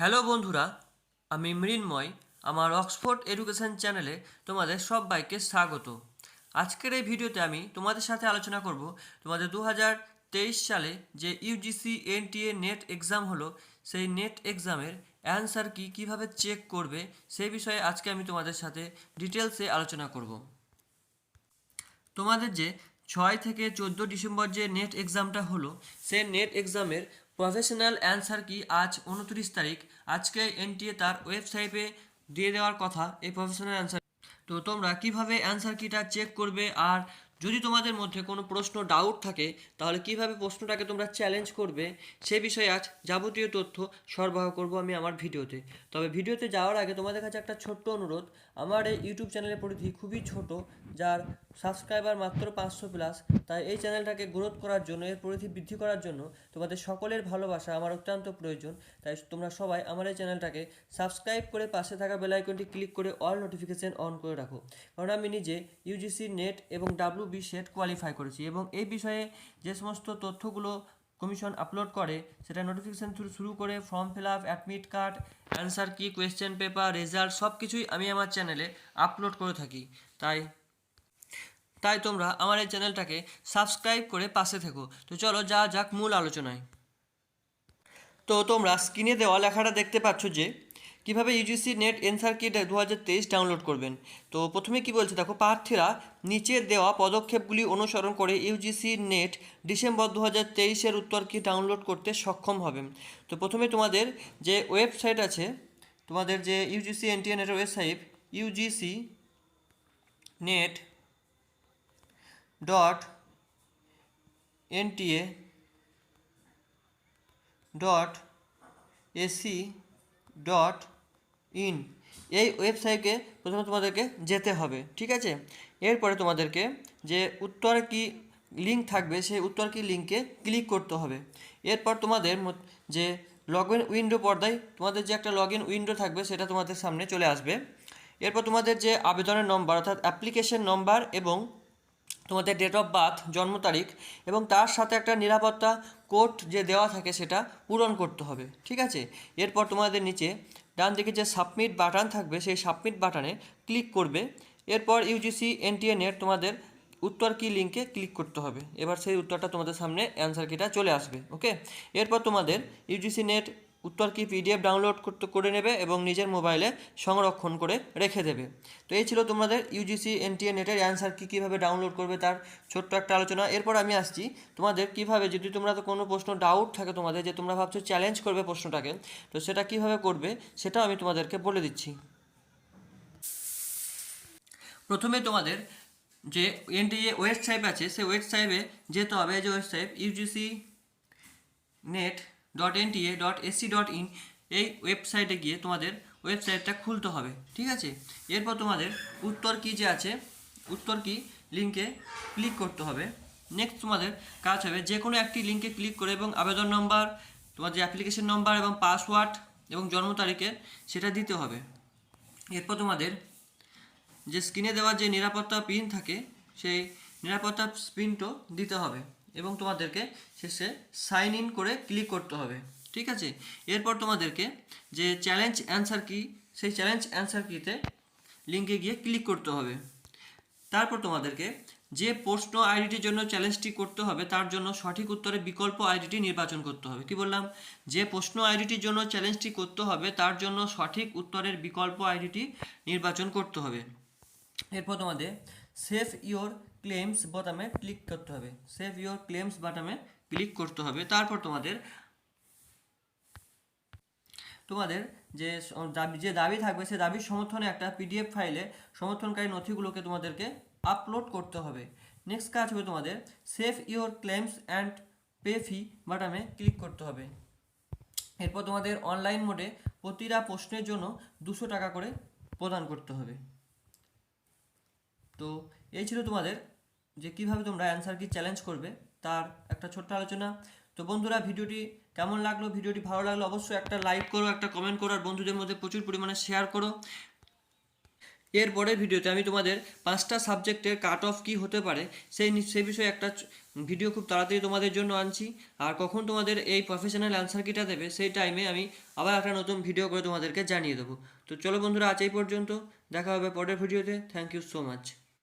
Hello বন্ধুরা, আমি মৃন্ময়, আমার অক্সফোর্ড এডুকেশন চ্যানেলে তোমাদের সবাইকে স্বাগত। আজকের এই ভিডিওতে আমি তোমাদের সাথে আলোচনা করব তোমাদের দু তেইশ সালে যে ইউজিসি এনটিএ নেট এক্সাম হলো, সেই নেট এক্সামের অ্যান্সার কি কীভাবে চেক করবে সেই বিষয়ে আজকে আমি তোমাদের সাথে ডিটেলসে আলোচনা করব। তোমাদের যে ছয় থেকে চোদ্দ ডিসেম্বর যে নেট এক্সামটা হলো, সেই নেট এক্সামের প্রফেশনাল অ্যান্সার কি আজ উনত্রিশ তারিখ? আজকে এনটিএ তার ওয়েবসাইটে দিয়ে দেওয়ার কথা, এই প্রফেশনাল অ্যান্সার। তো তোমরা কীভাবে অ্যান্সার কিটা চেক করবে আর যদি তোমাদের মধ্যে কোনো প্রশ্ন ডাউট থাকে, তাহলে কীভাবে প্রশ্নটাকে তোমরা চ্যালেঞ্জ করবে, সে বিষয়ে আজ যাবতীয় তথ্য সরবরাহ করব আমি আমার ভিডিওতে। তবে ভিডিওতে যাওয়ার আগে তোমাদের কাছে একটা ছোট্ট অনুরোধ। আমার এই ইউটিউব চ্যানেলের পরিধি খুবই ছোট, যার সাবস্ক্রাইবার মাত্র পাঁচশো প্লাস তাই এই চ্যানেলটাকে গ্রোথ করার জন্য, এর পরিধি বৃদ্ধি করার জন্য তোমাদের সকলের ভালোবাসা আমার অত্যন্ত প্রয়োজন। তাই তোমরা সবাই আমার এই চ্যানেলটাকে সাবস্ক্রাইব করে পাশে থাকা বেল আইকনটি ক্লিক করে অল নোটিফিকেশন অন করে রাখো। কারণ আমি নিজে ইউজিসি নেট এবং ডাব্লিউ বি সেট কোয়ালিফাই করেছি এবং এই বিষয়ে যে সমস্ত তথ্যগুলো কমিশন আপলোড করে, সেটা নোটিফিকেশান শুরু করে form fill up admit card answer key question paper result সব কিছুই আমি আমার চ্যানেলে আপলোড করে থাকি। তাই তাই তোমরা আমার এই চ্যানেলটাকে সাবস্ক্রাইব করে পাশে থেকো। তো চলো যা যাক মূল আলোচনায়। তো তোমরা স্ক্রিনে দেওয়া লেখাটা দেখতে পাচ্ছ যে কীভাবে ইউজিসি নেট এনসার কিট দু ডাউনলোড করবেন? তো প্রথমে কি বলছে? দেখো, প্রার্থীরা নিচে দেওয়া পদক্ষেপগুলি অনুসরণ করে ইউজিসি নেট ডিসেম্বর দু হাজার তেইশের উত্তর কি ডাউনলোড করতে সক্ষম হবেন তো প্রথমে তোমাদের যে ওয়েবসাইট আছে, তোমাদের যে ইউজিসি এনটিএ নেটের website UGC NET dot NTA dot AC dot in. এই ওয়েবসাইটে প্রথমে তোমাদেরকে যেতে হবে, ঠিক আছে? এরপরে তোমাদেরকে যে উত্তর কি লিঙ্ক থাকবে সেই উত্তর কি লিঙ্কে ক্লিক করতে হবে। এরপর তোমাদের যে লগ ইন উইন্ডো পর্দায় তোমাদের যে একটা লগ ইন উইন্ডো থাকবে, সেটা তোমাদের সামনে চলে আসবে। এরপর তোমাদের যে আবেদনের নম্বর অর্থাৎ অ্যাপ্লিকেশন নম্বর এবং তোমাদের ডেট অফ বার্থ জন্ম তারিখ এবং তার সাথে একটা নিরাপত্তা কোড যে দেওয়া থাকে, সেটা পূরণ করতে হবে, ঠিক আছে? এরপর তোমাদের নিচে ডান দিকে যে সাবমিট বাটন থাকবে, সেই সাবমিট বাটনে ক্লিক করবে। এরপর ইউজিসি এনটিএ নেট তোমাদের উত্তর কি লিঙ্কে ক্লিক করতে হবে। এবার সেই উত্তরটা তোমাদের সামনে অ্যান্সার কিটা চলে আসবে ওকে এরপর তোমাদের ইউজিসি নেট উত্তর কি পিডিএফ ডাউনলোড করতে করে নেবে এবং নিজের মোবাইলে সংরক্ষণ করে রেখে দেবে? তো এই ছিল তোমাদের ইউজিসি এনটিএ নেটের অ্যান্সার কী কীভাবে ডাউনলোড করবে তার ছোট্ট একটা আলোচনা। এরপর আমি আসছি তোমাদের কীভাবে, যদি তোমরা তো কোনো প্রশ্ন ডাউট থাকে তোমাদের যে তোমরা ভাবছ চ্যালেঞ্জ করবে প্রশ্নটাকে, তো সেটা কীভাবে করবে সেটাও আমি তোমাদেরকে বলে দিচ্ছি। প্রথমে তোমাদের যে এনটিএ ওয়েবসাইট আছে, সেই ওয়েবসাইটে যেতে হবে। যে website UGC NET dot NTA dot AC dot in এই ওয়েবসাইটে গিয়ে তোমাদের ওয়েবসাইটটা খুলতে হবে, ঠিক আছে? এরপর তোমাদের উত্তর কি যে আছে, উত্তর কি? লিঙ্কে ক্লিক করতে হবে। নেক্সট তোমাদের কাজ হবে, যে কোনো একটি লিঙ্কে ক্লিক করে এবং আবেদন নম্বর তোমার যে অ্যাপ্লিকেশন নম্বর এবং পাসওয়ার্ড এবং জন্ম তারিখের সেটা দিতে হবে। এরপর তোমাদের যে স্ক্রিনে দেওয়া যে নিরাপত্তা পিন থাকে, সেই নিরাপত্তা পিনটাও দিতে হবে। এবং তোমাদেরকে শেষে সাইন ইন করে ক্লিক করতে হবে, ঠিক আছে? এরপর তোমাদেরকে যে চ্যালেঞ্জ অ্যান্সার কি সেই চ্যালেঞ্জ অ্যান্সার কিতে লিঙ্কে গিয়ে ক্লিক করতে হবে। তারপর তোমাদেরকে যে প্রশ্ন আইডিটির জন্য চ্যালেঞ্জটি করতে হবে, তার জন্য সঠিক উত্তরের বিকল্প আইডিটি নির্বাচন করতে হবে। কি বললাম? যে প্রশ্ন আইডিটির জন্য চ্যালেঞ্জটি করতে হবে, তার জন্য সঠিক উত্তরের বিকল্প আইডিটি নির্বাচন করতে হবে। এরপর তোমাদের সেভ ইওর ক্লেমস বোতামে ক্লিক করতে হবে। সেভ ইওর ক্লেমস বাটামে ক্লিক করতে হবে। তারপর তোমাদের তোমাদের যে দাবি যে দাবি থাকবে, সে দাবির সমর্থনে একটা পিডিএফ ফাইলে সমর্থনকারী নথিগুলোকে তোমাদেরকে আপলোড করতে হবে। নেক্সট কাজ হবে তোমাদের save your claims and pay fee বাটামে click করতে হবে। এরপর তোমাদের অনলাইন মোডে প্রতিটা প্রশ্নের জন্য দুশো টাকা করে প্রদান করতে হবে। তো এই ছিল তোমাদের যে কীভাবে তোমরা অ্যান্সার কি চ্যালেঞ্জ করবে, তার একটা ছোট্ট আলোচনা। তো বন্ধুরা, ভিডিওটি কেমন লাগল? ভিডিওটি ভালো লাগল? অবশ্যই একটা লাইক করো, একটা কমেন্ট করো, আর বন্ধুদের মধ্যে প্রচুর পরিমাণে শেয়ার করো। এর পরের ভিডিওতে আমি তোমাদের পাঁচটা সাবজেক্টের কাট অফ কী হতে পারে, সেই সেই বিষয়ে একটা ভিডিও খুব তাড়াতাড়ি তোমাদের জন্য আনছি। আর কখন তোমাদের এই প্রফেশনাল অ্যান্সার কিটা দেবে, সেই টাইমে আমি আবার একটা নতুন ভিডিও করে তোমাদেরকে জানিয়ে দেবো। তো চলো বন্ধুরা, আজ এই পর্যন্ত। দেখা হবে পরের ভিডিওতে। Thank you so much